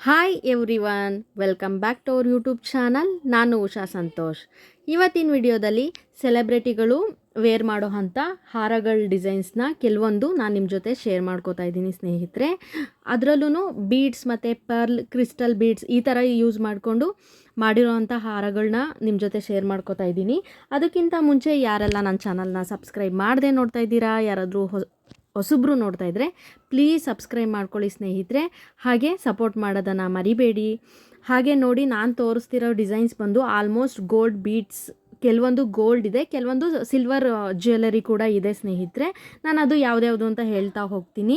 Hi everyone welcome back to our YouTube channel ನಾನು ಉಷಾ ಸಂತೋಷ್. ಇವತ್ತಿನ ವಿಡಿಯೋದಲ್ಲಿ ಸೆಲೆಬ್ರಿಟಿಗಳು ವೇರ್ ಮಾಡೋ ಅಂಥ ಹಾರಗಳ ಡಿಸೈನ್ಸ್ನ ಕೆಲವೊಂದು ನಾನು ನಿಮ್ಮ ಜೊತೆ ಶೇರ್ ಮಾಡ್ಕೋತಾ ಇದ್ದೀನಿ ಸ್ನೇಹಿತರೆ. ಅದರಲ್ಲೂ ಬೀಡ್ಸ್ ಮತ್ತು ಪರ್ಲ್ ಕ್ರಿಸ್ಟಲ್ ಬೀಡ್ಸ್ ಈ ಥರ ಯೂಸ್ ಮಾಡಿಕೊಂಡು ಮಾಡಿರೋವಂಥ ಹಾರಗಳನ್ನ ನಿಮ್ಮ ಜೊತೆ ಶೇರ್ ಮಾಡ್ಕೋತಾ ಇದ್ದೀನಿ. ಅದಕ್ಕಿಂತ ಮುಂಚೆ ಯಾರೆಲ್ಲ ನನ್ನ ಚಾನಲ್ನ ಸಬ್ಸ್ಕ್ರೈಬ್ ಮಾಡದೆ ನೋಡ್ತಾ ಇದ್ದೀರಾ, ಯಾರಾದರೂ ಹೊಸಬ್ರು ನೋಡ್ತಾ ಇದ್ದರೆ ಪ್ಲೀಸ್ ಸಬ್ಸ್ಕ್ರೈಬ್ ಮಾಡ್ಕೊಳ್ಳಿ ಸ್ನೇಹಿತರೆ. ಹಾಗೆ ಸಪೋರ್ಟ್ ಮಾಡೋದನ್ನು ಮರಿಬೇಡಿ. ಹಾಗೆ ನೋಡಿ ನಾನು ತೋರಿಸ್ತಿರೋ ಡಿಸೈನ್ಸ್ ಬಂದು ಆಲ್ಮೋಸ್ಟ್ ಗೋಲ್ಡ್ ಬೀಟ್ಸ್ ಕೆಲವೊಂದು ಗೋಲ್ಡ್ ಇದೆ, ಕೆಲವೊಂದು ಸಿಲ್ವರ್ ಜ್ಯುವೆಲರಿ ಕೂಡ ಇದೆ ಸ್ನೇಹಿತರೆ. ನಾನು ಅದು ಯಾವುದ್ಯಾವುದು ಅಂತ ಹೇಳ್ತಾ ಹೋಗ್ತೀನಿ.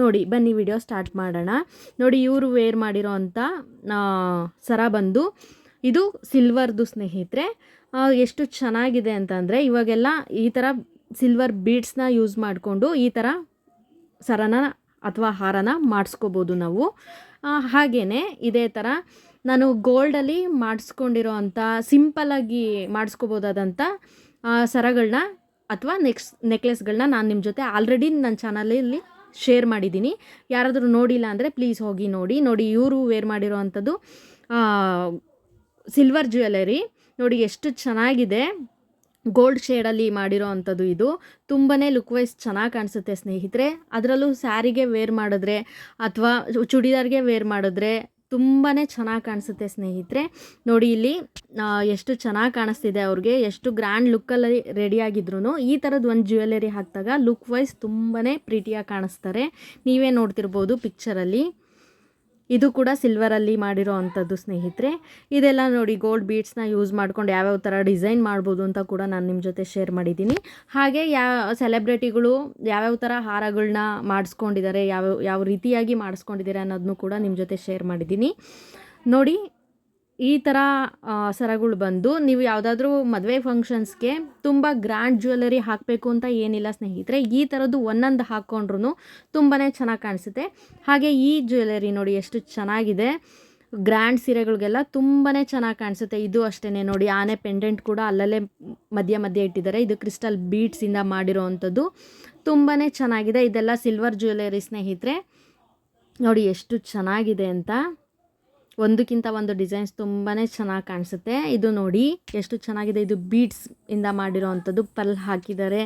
ನೋಡಿ, ಬನ್ನಿ ವಿಡಿಯೋ ಸ್ಟಾರ್ಟ್ ಮಾಡೋಣ. ನೋಡಿ, ಇವರು ವೇರ್ ಮಾಡಿರೋ ಅಂಥ ಸರ ಬಂದು, ಇದು ಸಿಲ್ವರ್ದು ಸ್ನೇಹಿತರೆ. ಎಷ್ಟು ಚೆನ್ನಾಗಿದೆ ಅಂತಂದರೆ, ಇವಾಗೆಲ್ಲ ಈ ಥರ ಸಿಲ್ವರ್ ಬೀಡ್ಸ್ನ ಯೂಸ್ ಮಾಡಿಕೊಂಡು ಈ ಥರ ಸರನ ಅಥವಾ ಹಾರನ ಮಾಡಿಸ್ಕೋಬೋದು ನಾವು. ಹಾಗೆಯೇ ಇದೇ ಥರ ನಾನು ಗೋಲ್ಡಲ್ಲಿ ಮಾಡಿಸ್ಕೊಂಡಿರೋ ಅಂಥ ಸಿಂಪಲಾಗಿ ಮಾಡಿಸ್ಕೋಬೋದಾದಂಥ ಸರಗಳನ್ನ ಅಥವಾ ನೆಕ್ಸ್ ನೆಕ್ಲೆಸ್ಗಳನ್ನ ನಾನು ನಿಮ್ಮ ಜೊತೆ ಆಲ್ರೆಡಿ ನನ್ನ ಚಾನಲಲ್ಲಿ ಶೇರ್ ಮಾಡಿದ್ದೀನಿ ಯಾರಾದರೂ ನೋಡಿಲ್ಲ ಅಂದರೆ ಪ್ಲೀಸ್ ಹೋಗಿ ನೋಡಿ. ನೋಡಿ ಇವರು ವೇರ್ ಮಾಡಿರೋ ಅಂಥದ್ದು ಸಿಲ್ವರ್ ಜ್ಯುವೆಲರಿ ನೋಡಿ ಎಷ್ಟು ಚೆನ್ನಾಗಿದೆ. ಗೋಲ್ಡ್ ಶೇಡಲ್ಲಿ ಮಾಡಿರೋ ಅಂಥದ್ದು ಇದು. ತುಂಬಾ ಲುಕ್ ವೈಸ್ ಚೆನ್ನಾಗಿ ಕಾಣಿಸುತ್ತೆ ಸ್ನೇಹಿತರೆ. ಅದರಲ್ಲೂ ಸ್ಯಾರಿಗೆ ವೇರ್ ಮಾಡಿದ್ರೆ ಅಥವಾ ಚೂಡಿದಾರ್ಗೆ ವೇರ್ ಮಾಡಿದ್ರೆ ತುಂಬಾ ಚೆನ್ನಾಗಿ ಕಾಣಿಸುತ್ತೆ ಸ್ನೇಹಿತರೆ. ನೋಡಿ ಇಲ್ಲಿ ಎಷ್ಟು ಚೆನ್ನಾಗಿ ಕಾಣಿಸ್ತಿದೆ ಅವ್ರಿಗೆ, ಎಷ್ಟು ಗ್ರ್ಯಾಂಡ್ ಲುಕ್ಕಲ್ಲಿ ರೆಡಿಯಾಗಿದ್ರು ಈ ಥರದ್ದು ಒಂದು ಜ್ಯುವೆಲರಿ ಹಾಕಿದಾಗ ಲುಕ್ ವೈಸ್ ತುಂಬಾ ಪ್ರೀತಿಯಾಗಿ ಕಾಣಿಸ್ತಾರೆ. ನೀವೇ ನೋಡ್ತಿರ್ಬೋದು ಪಿಕ್ಚರಲ್ಲಿ ಇದು ಕೂಡ ಸಿಲ್ವರಲ್ಲಿ ಮಾಡಿರೋ ಅಂಥದ್ದು ಸ್ನೇಹಿತರೆ. ಇದೆಲ್ಲ ನೋಡಿ ಗೋಲ್ಡ್ ಬೀಡ್ಸ್ನ ಯೂಸ್ ಮಾಡ್ಕೊಂಡು ಯಾವ್ಯಾವ ಥರ ಡಿಸೈನ್ ಮಾಡ್ಬೋದು ಅಂತ ಕೂಡ ನಾನು ನಿಮ್ಮ ಜೊತೆ ಶೇರ್ ಮಾಡಿದ್ದೀನಿ. ಹಾಗೆ ಯಾವ ಸೆಲೆಬ್ರಿಟಿಗಳು ಯಾವ್ಯಾವ ಥರ ಹಾರಗಳನ್ನ ಮಾಡಿಸ್ಕೊಂಡಿದ್ದಾರೆ, ಯಾವ ಯಾವ ರೀತಿಯಾಗಿ ಮಾಡಿಸ್ಕೊಂಡಿದ್ದಾರೆ ಅನ್ನೋದನ್ನು ಕೂಡ ನಿಮ್ಮ ಜೊತೆ ಶೇರ್ ಮಾಡಿದ್ದೀನಿ. ನೋಡಿ ಈ ಥರ ಸರಗಳು ಬಂದು ನೀವು ಯಾವುದಾದ್ರೂ ಮದುವೆ ಫಂಕ್ಷನ್ಸ್ಗೆ ತುಂಬ ಗ್ರ್ಯಾಂಡ್ ಜ್ಯುವೆಲರಿ ಹಾಕಬೇಕು ಅಂತ ಏನಿಲ್ಲ ಸ್ನೇಹಿತರೆ, ಈ ಥರದ್ದು ಒಂದೊಂದು ಹಾಕ್ಕೊಂಡ್ರೂ ತುಂಬಾ ಚೆನ್ನಾಗಿ ಕಾಣಿಸುತ್ತೆ. ಹಾಗೆ ಈ ಜ್ಯುವೆಲರಿ ನೋಡಿ ಎಷ್ಟು ಚೆನ್ನಾಗಿದೆ. ಗ್ರ್ಯಾಂಡ್ ಸೀರೆಗಳಿಗೆಲ್ಲ ತುಂಬಾ ಚೆನ್ನಾಗಿ ಕಾಣಿಸುತ್ತೆ. ಇದು ಅಷ್ಟೇ ನೋಡಿ, ಆನೆ ಪೆಂಡೆಂಟ್ ಕೂಡ ಅಲ್ಲಲ್ಲೇ ಮಧ್ಯ ಮಧ್ಯೆ ಇಟ್ಟಿದ್ದಾರೆ. ಇದು ಕ್ರಿಸ್ಟಲ್ ಬೀಡ್ಸಿಂದ ಮಾಡಿರೋ ಅಂಥದ್ದು ತುಂಬಾ ಚೆನ್ನಾಗಿದೆ. ಇದೆಲ್ಲ ಸಿಲ್ವರ್ ಜ್ಯುವೆಲರಿ ಸ್ನೇಹಿತರೆ. ನೋಡಿ ಎಷ್ಟು ಚೆನ್ನಾಗಿದೆ ಅಂತ. ಒಂದಕ್ಕಿಂತ ಒಂದು ಡಿಸೈನ್ಸ್ ತುಂಬಾ ಚೆನ್ನಾಗಿ ಕಾಣಿಸುತ್ತೆ. ಇದು ನೋಡಿ ಎಷ್ಟು ಚೆನ್ನಾಗಿದೆ. ಇದು ಬೀಡ್ಸ್ ಇಂದ ಮಾಡಿರೋ ಅಂಥದ್ದು ಪಲ್ ಹಾಕಿದ್ದಾರೆ.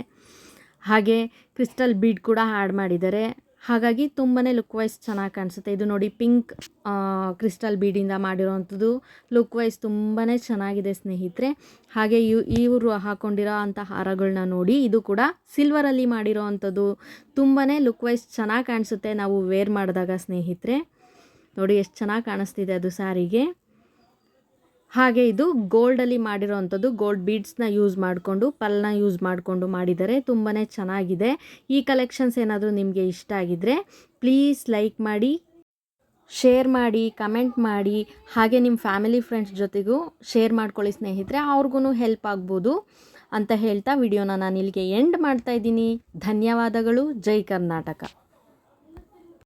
ಹಾಗೆ ಕ್ರಿಸ್ಟಲ್ ಬೀಡ್ ಕೂಡ ಆ್ಯಡ್ ಮಾಡಿದ್ದಾರೆ. ಹಾಗಾಗಿ ತುಂಬಾ ಲುಕ್ ವೈಸ್ ಚೆನ್ನಾಗಿ ಕಾಣಿಸುತ್ತೆ. ಇದು ನೋಡಿ ಪಿಂಕ್ ಕ್ರಿಸ್ಟಲ್ ಬೀಡಿಂದ ಮಾಡಿರೋವಂಥದ್ದು ಲುಕ್ ವೈಸ್ ತುಂಬಾ ಚೆನ್ನಾಗಿದೆ ಸ್ನೇಹಿತರೆ. ಹಾಗೆ ಇವು, ಇವರು ಹಾಕ್ಕೊಂಡಿರೋ ಅಂಥ ಹಾರಗಳನ್ನ ನೋಡಿ ಇದು ಕೂಡ ಸಿಲ್ವರಲ್ಲಿ ಮಾಡಿರೋ ಅಂಥದ್ದು ತುಂಬಾ ಲುಕ್ ವೈಸ್ ಚೆನ್ನಾಗಿ ಕಾಣಿಸುತ್ತೆ ನಾವು ವೇರ್ ಮಾಡಿದಾಗ ಸ್ನೇಹಿತರೆ. ನೋಡಿ ಎಷ್ಟು ಚೆನ್ನಾಗಿ ಕಾಣಿಸ್ತಿದೆ ಅದು ಸ್ಯಾರಿಗೆ. ಹಾಗೆ ಇದು ಗೋಲ್ಡಲ್ಲಿ ಮಾಡಿರೋವಂಥದ್ದು ಗೋಲ್ಡ್ ಬೀಡ್ಸ್ನ ಯೂಸ್ ಮಾಡಿಕೊಂಡು, ಪಲ್ನ ಯೂಸ್ ಮಾಡಿಕೊಂಡು ಮಾಡಿದ್ದಾರೆ ತುಂಬಾ ಚೆನ್ನಾಗಿದೆ. ಈ ಕಲೆಕ್ಷನ್ಸ್ ಏನಾದರೂ ನಿಮಗೆ ಇಷ್ಟ ಆಗಿದ್ದರೆ ಪ್ಲೀಸ್ ಲೈಕ್ ಮಾಡಿ ಶೇರ್ ಮಾಡಿ ಕಮೆಂಟ್ ಮಾಡಿ, ಹಾಗೆ ನಿಮ್ಮ ಫ್ಯಾಮಿಲಿ ಫ್ರೆಂಡ್ಸ್ ಜೊತೆಗೂ ಶೇರ್ ಮಾಡ್ಕೊಳ್ಳಿ ಸ್ನೇಹಿತರೆ ಅವ್ರಿಗೂ ಹೆಲ್ಪ್ ಆಗ್ಬೋದು ಅಂತ ಹೇಳ್ತಾ ವಿಡಿಯೋನ ನಾನು ಇಲ್ಲಿಗೆ ಎಂಡ್ ಮಾಡ್ತಾ ಇದ್ದೀನಿ. ಧನ್ಯವಾದಗಳು, ಜೈ ಕರ್ನಾಟಕ.